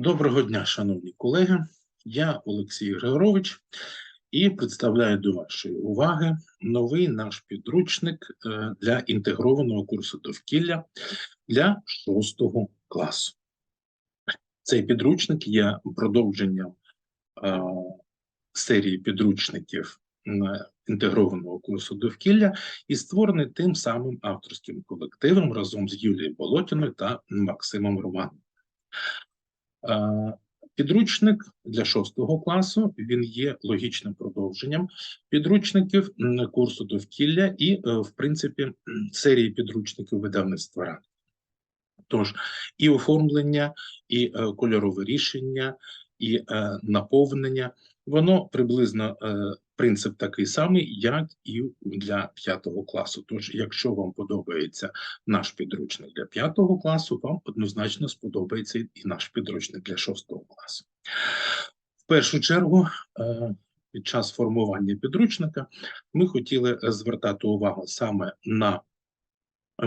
Доброго дня, шановні колеги. Я Олексій Григорович і представляю до вашої уваги новий наш підручник е, для інтегрованого курсу довкілля для 6 класу. Цей підручник є продовженням е, серії підручників інтегрованого курсу довкілля і створений тим самим авторським колективом разом з Юлією Болотіною та Максимом Романом. Е, Підручник для шостого класу він є логічним продовженням підручників курсу довкілля і, е, в принципі, серії підручників видавництва ран. Тож і оформлення, і е, кольорове рішення, і наповнення воно приблизно принцип такий самий, як і для п'ятого класу. Тож, якщо вам подобається наш підручник для п'ятого класу, вам однозначно сподобається і наш підручник для шостого класу. В першу чергу, е, під час формування підручника, ми хотіли звертати увагу саме на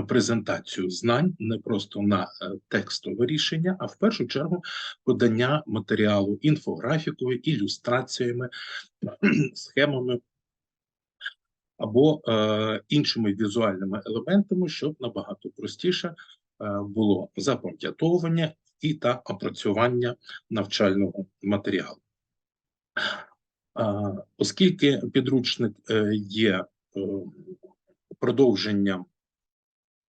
презентацію знань, не просто на е, текстове рішення, а в першу чергу подання матеріалу інфографікою, ілюстраціями, схемами або е, іншими візуальними елементами, щоб набагато простіше е, було запам'ятовування і та опрацювання навчального матеріалу. Е, оскільки підручник е, є е, продовженням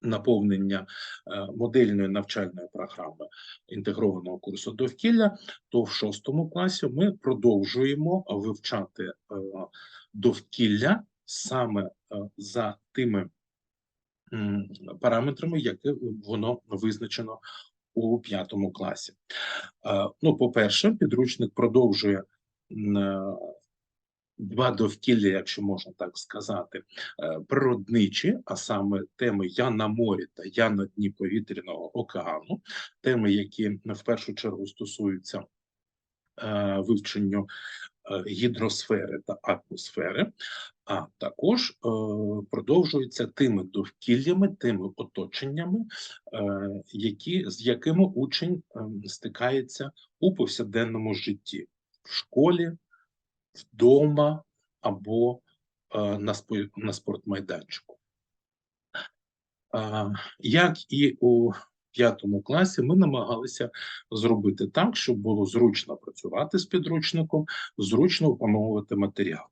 наповнення е, модельної навчальної програми інтегрованого курсу довкілля, то в шостому класі ми продовжуємо вивчати е, довкілля саме е, за тими параметрами, які воно визначено у п'ятому класі. Ну, по-перше, підручник продовжує два довкілля, якщо можна так сказати, е, природничі, а саме теми Я на морі та Я на дні повітряного океану, теми, які в першу чергу стосуються е, вивченню е, гідросфери та атмосфери, а також продовжуються тими довкіллями, тими оточеннями, які, з якими учень е, стикається у повсякденному житті в школі, вдома або е, на, спортмайданчику. Як і у п'ятому класі, ми намагалися зробити так, щоб було зручно працювати з підручником, зручно опановувати матеріал.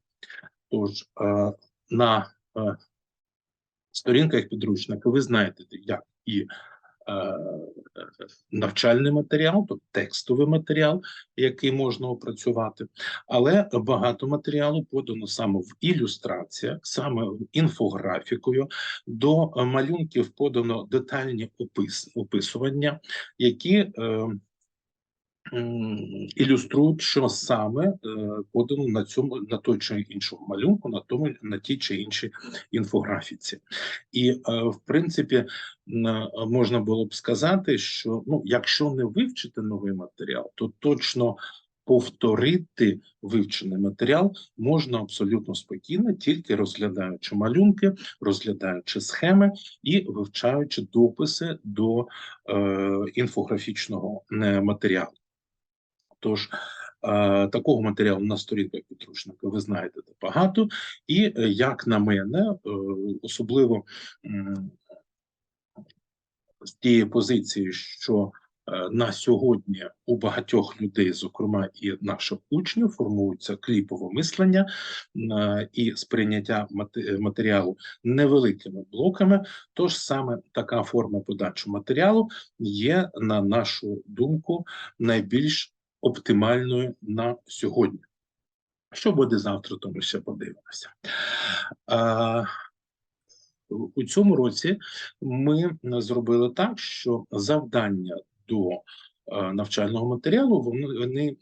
Тож е, на е, сторінках підручника ви знаєте, як і навчальний матеріал, тобто текстовий матеріал, який можна опрацювати, але багато матеріалу подано саме в ілюстраціях, саме інфографікою. До е, малюнків подано детальні опис, описування, які е, ілюструють, що саме е, подано на цьому на той чи іншому малюнку, на тому на тій чи іншій інфографіці. І е, в принципі можна було б сказати, що ну, якщо не вивчити новий матеріал, то точно повторити вивчений матеріал можна абсолютно спокійно, тільки розглядаючи малюнки, розглядаючи схеми і вивчаючи дописи до е, інфографічного е, матеріалу. Тож е, такого матеріалу на сторінках підручника ви знаєте багато, і е, як на мене, е, особливо з тієї позиції, що на сьогодні у багатьох людей, зокрема і наших учнів, формується кліпове мислення і сприйняття матеріалу невеликими блоками. Тож саме така форма подачі матеріалу є, на нашу думку, найбільш оптимальною на сьогодні. Що буде завтра, то ми ще подивимося. А, у цьому році ми зробили так, що завдання до навчального матеріалу вони,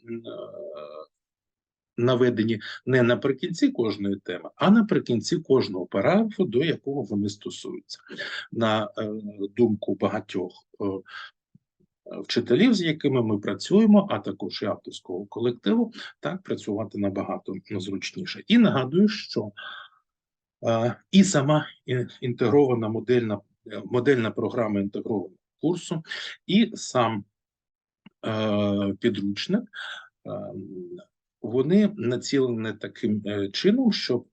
наведені не наприкінці кожної теми, а наприкінці кожного параграфу, до якого вони стосуються. На е, думку багатьох е, вчителів, з якими ми працюємо, а також і авторського колективу, так працювати набагато зручніше. І нагадую, що е, і сама інтегрована модельна, модельна програма інтегрованого курсу, і сам е, підручник, ем, вони націлені таким е, чином, щоб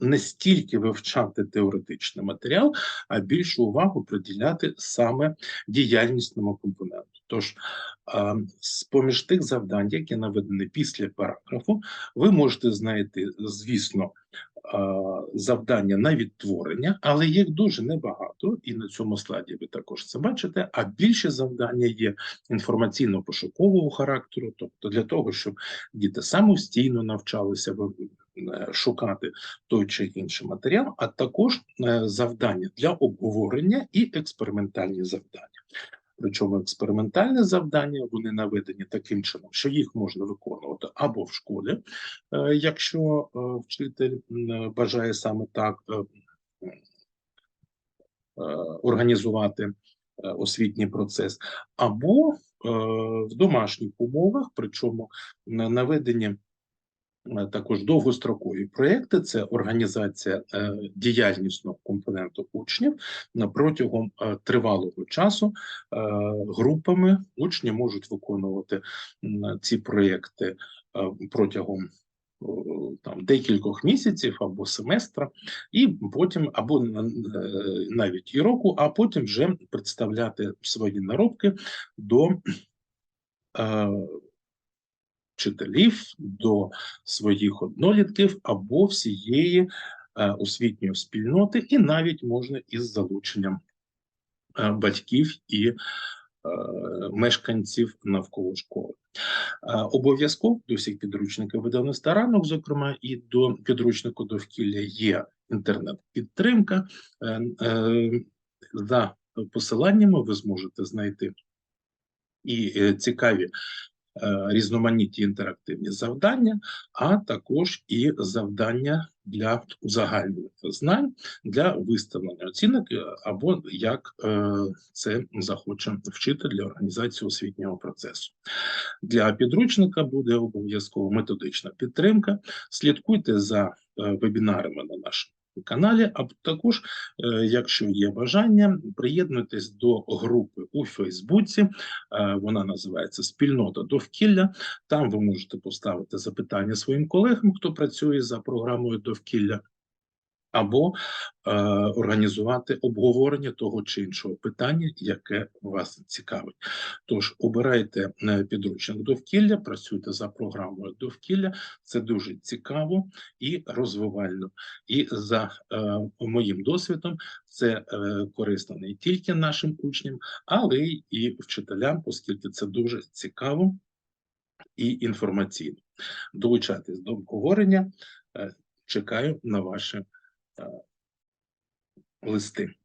не стільки вивчати теоретичний матеріал, а більшу увагу приділяти саме діяльнісному компоненту. Тож, з поміж тих завдань, які наведені після параграфу, ви можете знайти, звісно, завдання на відтворення, але їх дуже небагато, і на цьому слайді ви також це бачите. А більше завдання є інформаційно-пошукового характеру, тобто для того, щоб діти самостійно навчалися ви- е, шукати той чи інший матеріал, а також е, завдання для обговорення і експериментальні завдання. Причому експериментальні завдання вони наведені таким чином, що їх можна виконувати або в школі, е, якщо е, вчитель бажає саме так е, е, організувати е, освітній процес, або е, в домашніх умовах, причому на- наведені е, також довгострокові проекти це організація е, діяльнісного компоненту учнів на протягом е, тривалого часу. Е, групами учні можуть виконувати ці проекти е, протягом там декількох місяців або семестра, і потім або е, навіть і року, а потім вже представляти свої наробки до е, вчителів, до своїх однолітків або всієї е, освітньої спільноти, і навіть можна із залученням е, батьків і е, мешканців навколо школи. Обов'язково до всіх підручників видавництва ранок, зокрема, і до підручнику довкілля є інтернет-підтримка. За посиланнями ви зможете знайти і цікаві різноманітні інтерактивні завдання, а також і завдання для узагальнення знань для виставлення оцінок е, або як е, це захоче вчитель для організації освітнього процесу. Для підручника буде обов'язково методична підтримка. Слідкуйте за е, вебінарами на нашому каналі, а також, е, якщо є бажання, приєднуйтесь до групи у Фейсбуці. Е, Вона називається Спільнота довкілля. Там ви можете поставити запитання своїм колегам, хто працює за програмою довкілля. Або е, організувати обговорення того чи іншого питання, яке вас цікавить. Тож обирайте е, підручник довкілля, працюйте за програмою довкілля. Це дуже цікаво і розвивально. І за е, моїм досвідом це е, корисно не тільки нашим учням, але й і вчителям, оскільки це дуже цікаво і інформаційно. Долучайтесь до обговорення. Е, чекаю на ваші е, листи.